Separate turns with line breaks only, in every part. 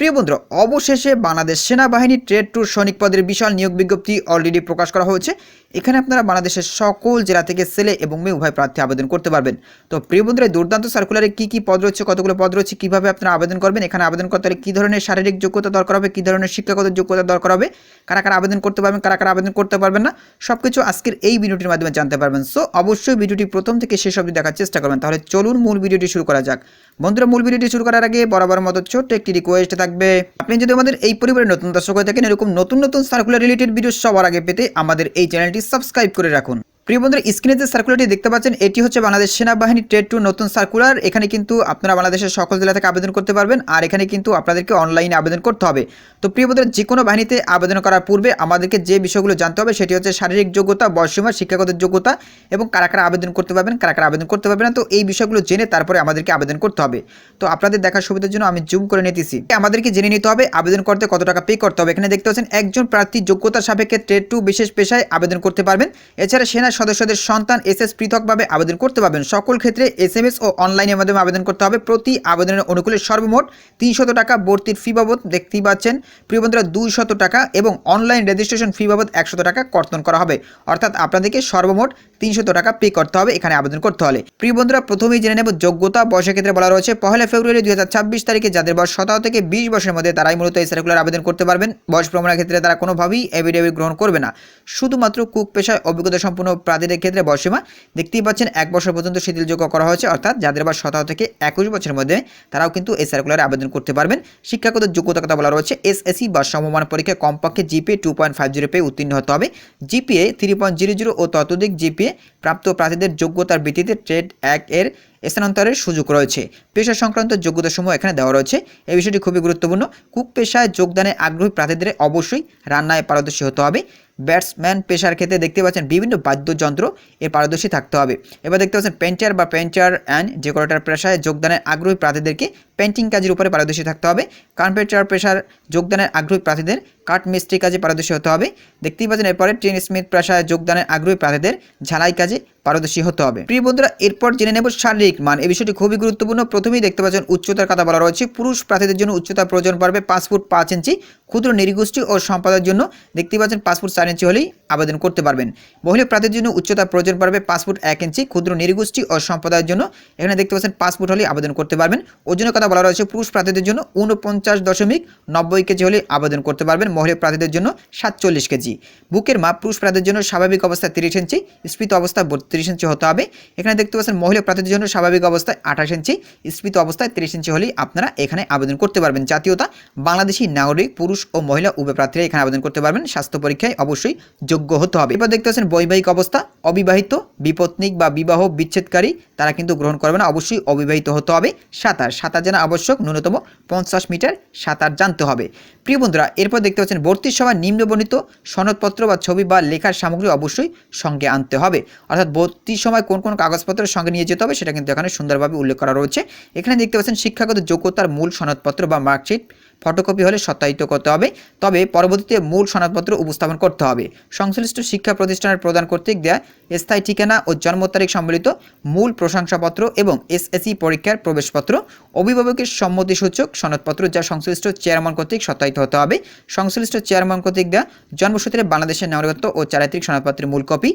প্রিয় বন্ধুরা, অবশেষে বাংলাদেশ সেনাবাহিনী ট্রেড ট্যুর সৈনিক পদের বিশাল নিয়োগ বিজ্ঞপ্তি অলরেডি প্রকাশ করা হয়েছে। এখানে আপনারা বাংলাদেশের সকল জেলা থেকে ছেলে এবং মেয়ে উভয় প্রার্থী আবেদন করতে পারবেন। তো প্রিয় বন্ধুরা দুর্দান্ত সার্কুলারে কী কী পদ রয়েছে, কতগুলো পদ রয়েছে, কীভাবে আপনারা আবেদন করবেন, এখানে আবেদন করতে হলে কী ধরনের শারীরিক যোগ্যতা দরকার হবে, কী ধরনের শিক্ষাগত যোগ্যতা দরকার হবে, কারা কারা আবেদন করতে পারবেন, কারা কারা আবেদন করতে পারবেন না সব কিছু আজকের এই ভিডিওটির মাধ্যমে জানতে পারবেন। সো অবশ্যই ভিডিওটি প্রথম থেকে শেষ অবধি দেখার চেষ্টা করবেন। তাহলে চলুন মূল ভিডিওটি শুরু করা যাক। বন্ধুরা, মূল ভিডিওটি শুরু করার আগে বরাবর মতো ছোট্ট একটি রিকোয়েস্ট থাকবে। আপনি যদি আমাদের এই পরিবারের নতুন দর্শক হয়ে থাকেন, এরকম নতুন নতুন সার্কুলার রিলেটেড ভিডিও সবার আগে পেতে আমাদের এই চ্যানেলটি সাবস্ক্রাইব করে রাখুন। প্রিয় বন্ধুরা, স্ক্রিনে যে সার্কুলারটি দেখতে পাচ্ছেন, এটি হচ্ছে বাংলাদেশ সেনাবাহিনী ট্রেড টু নতুন সার্কুলার এখানে কিন্তু আপনারা বাংলাদেশের সকল জেলা থেকে আবেদন করতে পারবেন আর এখানে কিন্তু আপনাদেরকে অনলাইনে আবেদন করতে হবে। তো প্রিয় বন্ধুরা, যে কোনো বাহিনীতে আবেদন করার পূর্বে আমাদেরকে যে বিষয়গুলো জানতে হবে সেটি হচ্ছে শারীরিক যোগ্যতা বয়সীমা শিক্ষাগত যোগ্যতা এবং কারা কারা আবেদন করতে পারবেন, কারা কারা আবেদন করতে পারবেন তো এই বিষয়গুলো জেনে তারপরে আমাদেরকে আবেদন করতে হবে। তো আপনাদের দেখার সুবিধার জন্য আমি জুম করে নিতেছি। আমাদেরকে জেনে নিতে হবে আবেদন করতে কত টাকা পে করতে হবে। এখানে দেখতে পাচ্ছেন, একজন প্রার্থী যোগ্যতা সাপেক্ষে ট্রেড টু বিশেষ পেশায় আবেদন করতে পারবেন। এছাড়া সেনা সদস্যদের সন্তান এসএস পৃথকভাবে আবেদন করতে পারবেন। সকল ক্ষেত্রে এসএমএস ও অনলাইনের মাধ্যমে আবেদন করতে হবে। প্রতি আবেদনের অনুকূলে সর্বমোট তিনশত টাকা ভর্তির ফি বাবদ দেখতেই পাচ্ছেন। প্রিয় বন্ধুরা, দুইশত টাকা এবং অনলাইন রেজিস্ট্রেশন ফি বাবদ একশত টাকা কর্তন করা হবে। অর্থাৎ আপনাদেরকে সর্বমোট তিনশত টাকা পে করতে হবে, এখানে আবেদন করতে হলে। প্রিয় বন্ধুরা, প্রথমেই জেনে নেব যোগ্যতা, বয়সের ক্ষেত্রে বলা রয়েছে। পহেলা ফেব্রুয়ারি দু হাজার ছাব্বিশ তারিখে যাদের বয়স সতেরো থেকে বিশ বছরের মধ্যে, তারাই মূলত এই সার্কুলার আবেদন করতে পারবেন। বয়স প্রমাণের ক্ষেত্রে তারা কোনোভাবেই এভিডেভিট গ্রহণ করবে না। শুধুমাত্র কুক পেশায় অভিজ্ঞতা সম্পন্ন প্রার্থীদের ক্ষেত্রে বয়সীমা দেখতেই পাচ্ছেন, এক বছর পর্যন্ত শিথিলযোগ্য করা হয়েছে, অর্থাৎ যাদের বয়স সতেরো থেকে একুশ বছরের মধ্যে, তারাও কিন্তু এই সার্কুলারে আবেদন করতে পারবেন। শিক্ষাগত যোগ্যতা কথা বলা রয়েছে এসএসসি বা সমমান পরীক্ষায় কমপক্ষে GPA two point five zero পেয়ে উত্তীর্ণ হতে হবে। GPA three point zero zero ও ততোধিক জিপিএ প্রাপ্ত প্রার্থীদের যোগ্যতার ভিত্তিতে ট্রেড এক এর স্থানান্তরের সুযোগ রয়েছে। পেশা সংক্রান্ত যোগ্যতাসমূহ এখানে দেওয়া রয়েছে। এই বিষয়টি খুবই গুরুত্বপূর্ণ। কুক পেশায় যোগদানে আগ্রহী প্রার্থীদের অবশ্যই রান্নায় পারদর্শী হতে হবে। ব্যাটসম্যান পেশার ক্ষেত্রে দেখতে পাচ্ছেন বিভিন্ন বাদ্যযন্ত্র এর পারদর্শী থাকতে হবে। এবার দেখতে পাচ্ছেন পেন্টার বা পেন্টার অ্যান্ড যে কোনোটার পেশায় যোগদানের আগ্রহী প্রার্থীদেরকে পেন্টিং কাজের উপরে পারদর্শী থাকতে হবে। কার্পেন্টার পেশার যোগদানের আগ্রহী প্রার্থীদের কাঠ মিস্ত্রি কাজে পারদর্শী হতে হবে। দেখতেই পাচ্ছেন এরপরে ট্রেন স্মিথ পেশায় যোগদানের আগ্রহী প্রার্থীদের ঝালাই কাজে পারদর্শী হতে হবে। প্রিয় বন্ধুরা, এরপর জেনে নেব শারীরিক মান। এই বিষয়টি খুবই গুরুত্বপূর্ণ। প্রথমেই দেখতে পাচ্ছেন, উচ্চতার কথা বলা রয়েছে। পুরুষ প্রার্থীদের জন্য উচ্চতার প্রয়োজন পড়বে পাঁচ ফুট পাঁচ ইঞ্চি। ক্ষুদ্র নিরীগোষ্ঠী ও সম্পাদের জন্য দেখতেই পাচ্ছেন পাঁচ ফুট চার ইঞ্চি হলেই আবেদন করতে পারবেন। মহিলা প্রার্থীর জন্য উচ্চতার প্রয়োজন পড়বে পাঁচ ফুট এক ইঞ্চি। ক্ষুদ্র নিরীগোষ্ঠী ও সম্প্রদায়ের জন্য এখানে দেখতে পাচ্ছেন পাঁচ ফুট হলেই আবেদন করতে পারবেন। ওজনের কথা বলা রয়েছে, পুরুষ প্রার্থীদের জন্য উনপঞ্চাশ দশমিক নব্বই কেজি হলে আবেদন করতে পারবেন। মহিলা প্রার্থীদের জন্য সাতচল্লিশ কেজি। বুকের মাপ, পুরুষ প্রার্থীদের জন্য স্বাভাবিক অবস্থা তিরিশ ইঞ্চি। স্ফীত অবস্থায় বত্রিশ ইঞ্চি হতে হবে। এখানে দেখতে পাচ্ছেন মহিলা প্রার্থীদের জন্য স্বাভাবিক অবস্থায় আঠাশ ইঞ্চি, স্ফীত অবস্থায় তিরিশ ইঞ্চি হলেই আপনারা এখানে আবেদন করতে পারবেন। জাতীয়তা, বাংলাদেশি নাগরিক, পুরুষ ও মহিলা উভয় প্রার্থীরা এখানে আবেদন করতে পারবেন। স্বাস্থ্য পরীক্ষায় অবশ্যই যোগ্য হতে হবে। এবার দেখতে পাচ্ছেন বৈবাহিক অবস্থা, অবিবাহিত, বিপত্নিক বা বিবাহ বিচ্ছেদকারী, তারা কিন্তু গ্রহণ করবে না, অবশ্যই অবিবাহিত হতে হবে। সাঁতার সাঁতার জানা আবশ্যক, ন্যূনতম পঞ্চাশ মিটার সাঁতার জানতে হবে। প্রিয় বন্ধুরা, এরপর দেখতে পাচ্ছেন ভর্তির সময় নিম্নবর্ণিত সনদপত্র বা ছবি বা লেখার সামগ্রী অবশ্যই সঙ্গে আনতে হবে। অর্থাৎ ভর্তির সময় কোন কোন কাগজপত্র সঙ্গে নিয়ে যেতে হবে সেটা কিন্তু এখানে সুন্দরভাবে উল্লেখ করা রয়েছে। এখানে দেখতে পাচ্ছেন শিক্ষাগত যোগ্যতার মূল সনদপত্র বা মার্কশিট। ফটোকপি হলে সত্যায়িত করতে হবে। তবে পরবর্তীতে মূল সনদপত্র উপস্থাপন করতে হবে। সংশ্লিষ্ট শিক্ষা প্রতিষ্ঠানের প্রদান কর্তৃক দেয়া স্থায়ী ঠিকানা ও জন্ম তারিখ সম্বলিত মূল প্রশংসাপত্র এবং এসএসসি পরীক্ষার প্রবেশপত্র, অভিভাবকের সম্মতিসূচক সনদপত্র যা সংশ্লিষ্ট চেয়ারম্যান কর্তৃক সত্যায়িত হতে হবে। সংশ্লিষ্ট চেয়ারম্যান কর্তৃক দেওয়া জন্মসূত্রে বাংলাদেশের নাগরিকত্ব ও চারিত্রিক সনদপত্রের মূল কপি।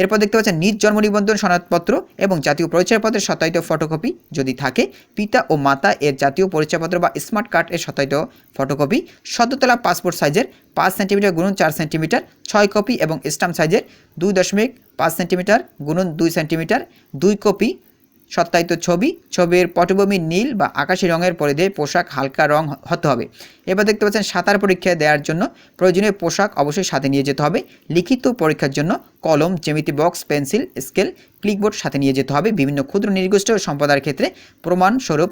এরপর দেখতে পাচ্ছেন, নিজ জন্ম নিবন্ধন সনদপত্র এবং জাতীয় পরিচয়পত্রের সত্যায়িত ফটোকপি যদি থাকে, পিতা ও মাতা এর জাতীয় পরিচয়পত্র বা স্মার্ট কার্ড এর সত্যায়িত ফটোকপি, সদ্যতলা পাসপোর্ট সাইজের পাঁচ সেন্টিমিটার গুণন চার সেন্টিমিটার, ছয় কপি এবং স্টাম্প সাইজের দুই দশমিক পাঁচ সেন্টিমিটার গুণন দুই সেন্টিমিটার, দুই কপি সত্যায়িত ছবি, ছবির পটভূমি নীল বা আকাশি রঙের পরিধে পোশাক হালকা রং হতে হবে। এবার দেখতে পাচ্ছেন সাঁতার পরীক্ষা দেওয়ার জন্য প্রয়োজনীয় পোশাক অবশ্যই সাথে নিয়ে যেতে হবে। লিখিত পরীক্ষার জন্য কলম, জ্যামিতি বক্স, পেন্সিল, স্কেল, ক্লিকবোর্ড সাথে নিয়ে যেতে হবে। বিভিন্ন ক্ষুদ্র নির্গোষ্ঠী ও সম্প্রদায়ের ক্ষেত্রে প্রমাণস্বরূপ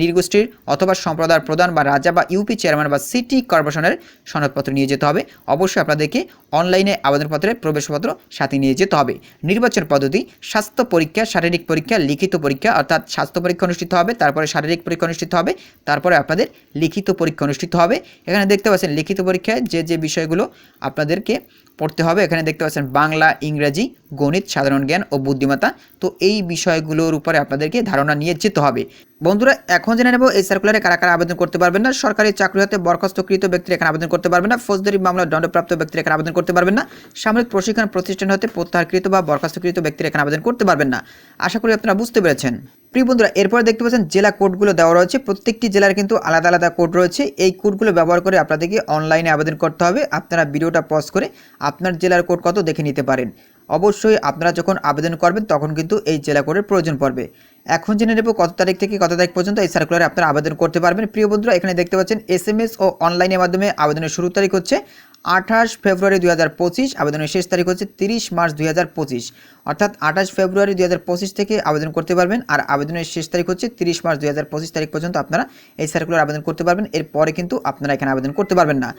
নির্গোষ্ঠীর অথবা সম্প্রদায়ের প্রধান বা রাজা বা ইউপি চেয়ারম্যান বা সিটি কর্পোরেশনের সনদপত্র নিয়ে যেতে হবে। অবশ্যই আপনাদেরকে অনলাইনে আবেদনপত্রের প্রবেশপত্র সাথে নিয়ে যেতে হবে। নির্বাচন পদ্ধতি, স্বাস্থ্য পরীক্ষা, শারীরিক পরীক্ষা, লিখিত পরীক্ষা অর্থাৎ স্বাস্থ্য পরীক্ষা অনুষ্ঠিত হবে, তারপরে শারীরিক পরীক্ষা অনুষ্ঠিত হবে, তারপরে আপনাদের লিখিত পরীক্ষা অনুষ্ঠিত হবে। এখানে দেখতে পাচ্ছেন লিখিত পরীক্ষায় যে যে বিষয়গুলো আপনাদেরকে পড়তে হবে, এখানে দেখতে পাচ্ছেন বাংলা ইংরেজি, গণিত, সাধারণ জ্ঞান ও বুদ্ধিমত্তা। তো এই বিষয়গুলোর উপরে আপনাদেরকে ধারণা নিয়ে যেতে হবে। বন্ধুরা, এখন জেনে নেব এই সার্কুলারে কারা কারা আবেদন করতে পারবেন না। সরকারি চাকরি হতে বরখাস্তকৃত ব্যক্তির এখানে আবেদন করতে পারবেন না। ফৌজদারি মামলা দণ্ডপ্রাপ্ত ব্যক্তির এখানে আবেদন করতে পারবেন না। সামরিক প্রশিক্ষণ প্রতিষ্ঠান হতে প্রত্যাহারকৃত বা বরখাস্তকৃত ব্যক্তির এখানে আবেদন করতে পারবেন না। আশা করি আপনারা বুঝতে পেরেছেন। প্রিয় বন্ধুরা, এরপরে দেখতে পাচ্ছেন জেলা কোডগুলো দেওয়া রয়েছে। প্রত্যেকটি জেলার কিন্তু আলাদা আলাদা কোড রয়েছে। এই কোডগুলো ব্যবহার করে আপনাদেরকে অনলাইনে আবেদন করতে হবে। আপনারা ভিডিওটা পজ করে আপনার জেলার কোড কত দেখে নিতে পারেন। অবশ্যই আপনারা যখন আবেদন করবেন, তখন কিন্তু এই জেলা কোডের প্রয়োজন পড়বে। এখন জেনে নেব কত তারিখ থেকে কত তারিখ পর্যন্ত এই সার্কুলারে আপনারা আবেদন করতে পারবেন। প্রিয় বন্ধুরা, এখানে দেখতে পাচ্ছেন এস ও অনলাইনের মাধ্যমে আবেদনের শুরু তারিখ হচ্ছে আঠাশ ফেব্রুয়ারি দুই হাজার পঁচিশ, আবেদনের শেষ তারিখ হচ্ছে তিরিশ মার্চ দুই হাজার পঁচিশ। অর্থাৎ আঠাশ ফেব্রুয়ারি দুই হাজার পঁচিশ থেকে আবেদন করতে পারবেন, আর আবেদনের শেষ তারিখ হচ্ছে তিরিশ মার্চ দুই হাজার পঁচিশ তারিখ পর্যন্ত আপনারা এই সার্কুলার আবেদন করতে পারবেন, এরপরে কিন্তু আপনারা এখানে আবেদন করতে পারবেন না।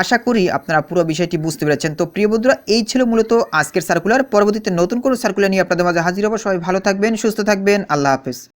আশা করি আপনারা পুরো বিষয়টি বুঝতে পেরেছেন। তো প্রিয় বন্ধুরা, এই ছিল মূলত আজকের সার্কুলার পরবর্তীতে নতুন কোনো সার্কুলার নিয়ে আপনাদের মাঝে হাজির হব। সবাই ভালো থাকবেন, সুস্থ থাকবেন। আল্লাহ হাফেজ।